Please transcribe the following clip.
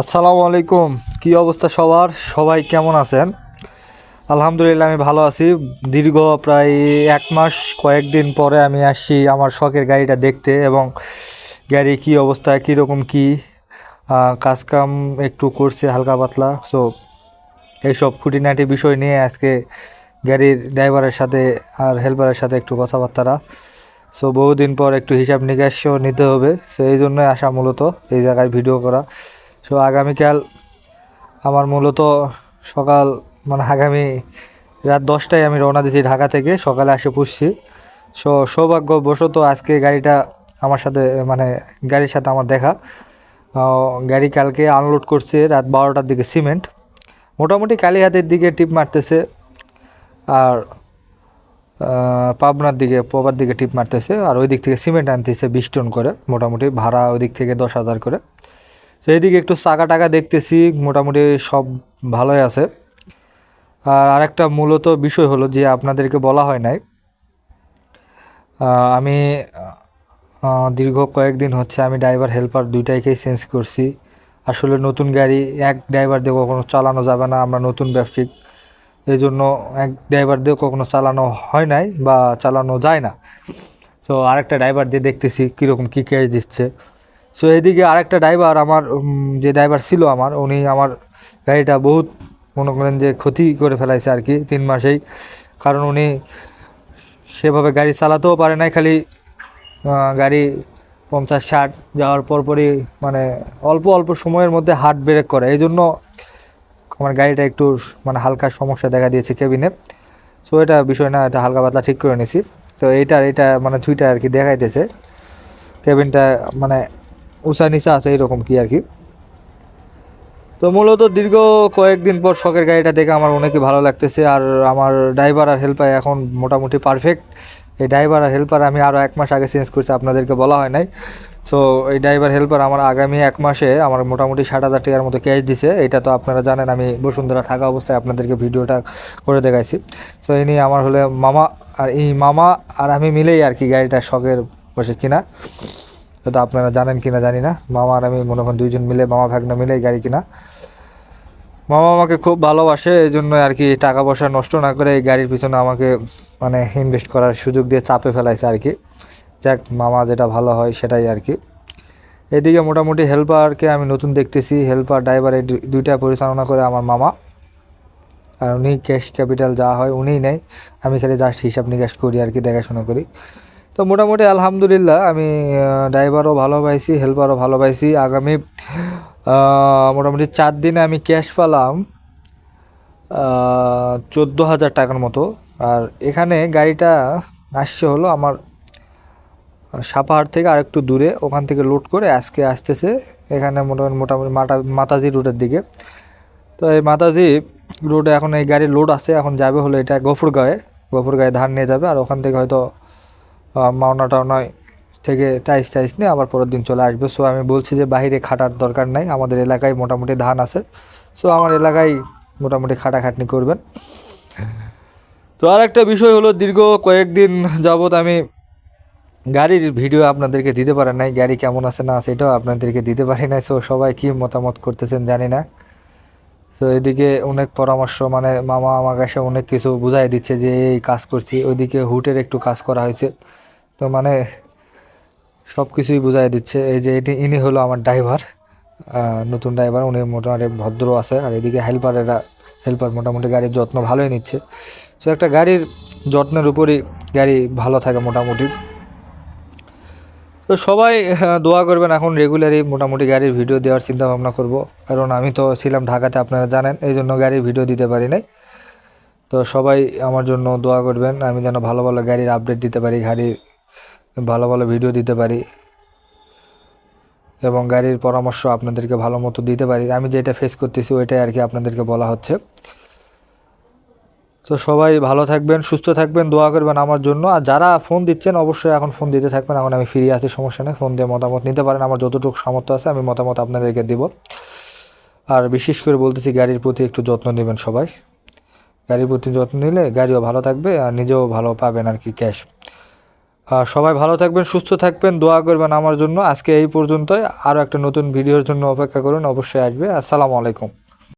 আসসালামু আলাইকুম। কি অবস্থা সবার? সবাই কেমন আছেন? আলহামদুলিল্লাহ, আমি ভালো আছি। দীর্ঘ প্রায় এক মাস, কয়েকদিন পরে আমি আসছি আমার শখের গাড়িটা দেখতে এবং গাড়ি কি অবস্থা, কীরকম কী কাজকাম একটু করছে হালকা পাতলা। সো এইসব খুঁটিনাটি বিষয় নিয়ে আজকে গাড়ির ড্রাইভারের সাথে আর হেল্পারের সাথে একটু কথাবার্তারা। সো বহুদিন পর একটু হিসাব নিকাশও নিতে হবে। সো এই জন্যই আসা মূলত, এই জায়গায় ভিডিও করা। সো আগামীকাল আমার মূলত সকাল মানে আগামী রাত দশটায় আমি রওনা দিয়েছি ঢাকা থেকে, সকালে আসে পুষছি। সো সৌভাগ্যবশত আজকে গাড়িটা আমার সাথে মানে গাড়ির সাথে আমার দেখা। গাড়ি কালকে আনলোড করছে রাত বারোটার দিকে সিমেন্ট। মোটামুটি কালীহাতের দিকে টিপ মারতেছে আর পাবনার দিকে পবার দিকে টিপ মারতেছে। আর ওই দিক থেকে সিমেন্ট আনতেছে বিশ টন করে, মোটামুটি ভাড়া ওই দিক থেকে দশ হাজার করে। তো এইদিকে একটু চাকা টাকা দেখতেছি, মোটামুটি সব ভালোই আছে। আর আরেকটা মূলত বিষয় হলো যে আপনাদেরকে বলা হয় নাই আমি দীর্ঘ কয়েকদিন হচ্ছে আমি ড্রাইভার, হেল্পার দুইটাইকেই চেঞ্জ করছি। আসলে নতুন গাড়ি, এক ড্রাইভার দিয়ে কখনো চালানো যাবে না, আমরা নতুন ব্যবসায়িক। এই জন্য এক ড্রাইভার দিয়ে কখনো চালানো হয় নাই বা চালানো যায় না। তো আরেকটা ড্রাইভার দিয়ে দেখতেছি কীরকম কী ক্যাশ দিচ্ছে। সো এদিকে আরেকটা ড্রাইভার আমার যে ড্রাইভার ছিল আমার, উনি আমার গাড়িটা বহুত, মনে করেন যে ক্ষতি করে ফেলাইছে আর কি তিন মাসেই। কারণ উনি সেভাবে গাড়ি চালাতেও পারে নাই, খালি গাড়ি পঞ্চাশ, ষাট যাওয়ার পরপরই মানে অল্প অল্প সময়ের মধ্যে হার্ট ব্রেক করে। এই জন্য আমার গাড়িটা একটু মানে হালকা সমস্যা দেখা দিয়েছে কেবিনে সো এটা বিষয় না, এটা হালকা পাতলা ঠিক করে নিছি। তো এইটার এটা মানে দুইটা আর কি দেখাইতেছে। কেবিনটা মানে উঁচা নিচা আছে এরকম কি আর কি। তো মূলত দীর্ঘ কয়েকদিন পর শখের গাড়িটা দেখে আমার অনেকই ভালো লাগতেছে আর আমার ড্রাইভার আর হেল্পার এখন মোটামুটি পারফেক্ট এই ড্রাইভার আর হেল্পার আমি আরও এক মাস আগে চেঞ্জ করছি, আপনাদেরকে বলা হয় নাই। সো এই ড্রাইভার হেল্পার আমার আগামী এক মাসে আমার মোটামুটি ষাট হাজার টাকার মতো ক্যাশ দিছে। এটা তো আপনারা জানেন, আমি বসুন্ধরা থাকা অবস্থায় আপনাদেরকে ভিডিওটা করে দেখাইছি। সো এই নিয়ে আমার হলে মামা আর এই মামা আর আমি মিলেই আর কি গাড়িটা শখের বসে কিনা। এটা আপনারা জানেন কিনা জানি না। মামা আর আমি মনে করেন দুইজন মিলে, মামা ভাগনা মিলে গাড়ি কিনা। মামা আমাকে খুব ভালোবাসে এই জন্য আর কি টাকা পয়সা নষ্ট না করে এই গাড়ির পিছনে আমাকে মানে ইনভেস্ট করার সুযোগ দিয়ে চাপে ফেলাইছে আর কি। যাক, মামা যেটা ভালো হয় সেটাই আর কি। এদিকে মোটামুটি হেল্পারকে আমি নতুন দেখতেছি। হেল্পার ড্রাইভার এই দুইটা পরিচালনা করে আমার মামা। আর উনি ক্যাশ ক্যাপিটাল যা হয় উনিই নেয়। আমি খালি জাস্ট হিসাব নিকাশ করি আর কি, দেখাশোনা করি। তো মোটামুটি আলহামদুলিল্লাহ, আমি ড্রাইভারও ভালো পাইছি, হেল্পারও ভালো পাইছি। আগামী মোটামুটি চার দিনে আমি ক্যাশ পেলাম চোদ্দ হাজার টাকার মতো। আর এখানে গাড়িটা আসছে হলো আমার সাপাহার থেকে আরেকটু দূরে, ওখান থেকে লোড করে আজকে আসতেছে। এখানে মোটামুটি মোটামুটি মাতা মাতাজি রোডের দিকে। তো এই মাতাজি রোডে এখন এই গাড়ির লোড আছে, এখন যাবে হলো এটা গফুরগাঁয়ে গফুরগাঁয়ে ধান নিয়ে যাবে, আর ওখান থেকে হয়তো মাওনা টাওনায় থেকে টাইস টাইস নিয়ে আবার পরের দিন চলে আসবে। সো আমি বলছি যে বাইরে খাটার দরকার নাই, আমাদের এলাকায় মোটামুটি ধান আছে। সো আমার এলাকায় মোটামুটি খাটাখাটনি করবেন। তো আর একটা বিষয় হলো, দীর্ঘ কয়েকদিন যাবত আমি গাড়ির ভিডিও আপনাদেরকে দিতে পারেন নাই, গাড়ি কেমন আছে না এটাও আপনাদেরকে দিতে পারি নাই। সো সবাই কি মতামত করতেছেন জানি না। সো এদিকে অনেক পরামর্শ মানে মামা আমার কাছে অনেক কিছু বুঝাই দিচ্ছে যে, এই কাজ করছি, ওইদিকে হুটের একটু কাজ করা হয়েছে। তো মানে সব কিছুই বুঝাই দিচ্ছে। এই যে এটি ইনি হলো আমার ড্রাইভার নতুন ড্রাইভার। উনি মোটামুটি ভদ্র আছে আর এদিকে হেল্পারেরা হেল্পার মোটামুটি গাড়ির যত্ন ভালোই নিচ্ছে। সো একটা গাড়ির যত্নের উপরই গাড়ি ভালো থাকে মোটামুটি। তো সবাই আহ, দোয়া করবেন এখন রেগুলারই মোটামুটি গাড়ির ভিডিও দেওয়ার চিন্তা ভাবনা করব। কারণ আমি তো ছিলাম ঢাকাতে আপনারা জানেন এই জন্য গাড়ির ভিডিও দিতে পারি নাই। তো সবাই আমার জন্য দোয়া করবেন আমি যেন ভালো ভালো গাড়ির আপডেট দিতে পারি গাড়ির ভালো ভালো ভিডিও দিতে পারি এবং গাড়ির পরামর্শ আপনাদেরকে ভালো মতো দিতে পারি। আমি যেটা ফেস করতেছি ওইটাই আর কি আপনাদেরকে বলা হচ্ছে। তো সবাই ভালো থাকবেন, সুস্থ থাকবেন, দোয়া করবেন আমার জন্য। আর যারা ফোন দিচ্ছেন, অবশ্যই এখন ফোন দিতে থাকবেন। এখন আমি ফিরে আছি, সমস্যা নেই। ফোন দিয়ে মতামত নিতে পারেন। আমার যতটুকু সামর্থ্য আছে, আমি মতামত আপনাদেরকে দিব। আর বিশেষ করে বলতেছি, গাড়ির প্রতি একটু যত্ন নেবেন সবাই। গাড়ির প্রতি যত্ন নিলে গাড়িও ভালো থাকবে আর নিজেও ভালো পাবেন আর কি ক্যাশ সবাই ভালো থাকবেন, সুস্থ থাকবেন, দোয়া করবেন আমার জন্য। আজকে এই পর্যন্তই। আরও একটা নতুন ভিডিওর জন্য অপেক্ষা করুন, অবশ্যই আসবে। আসসালামু আলাইকুম।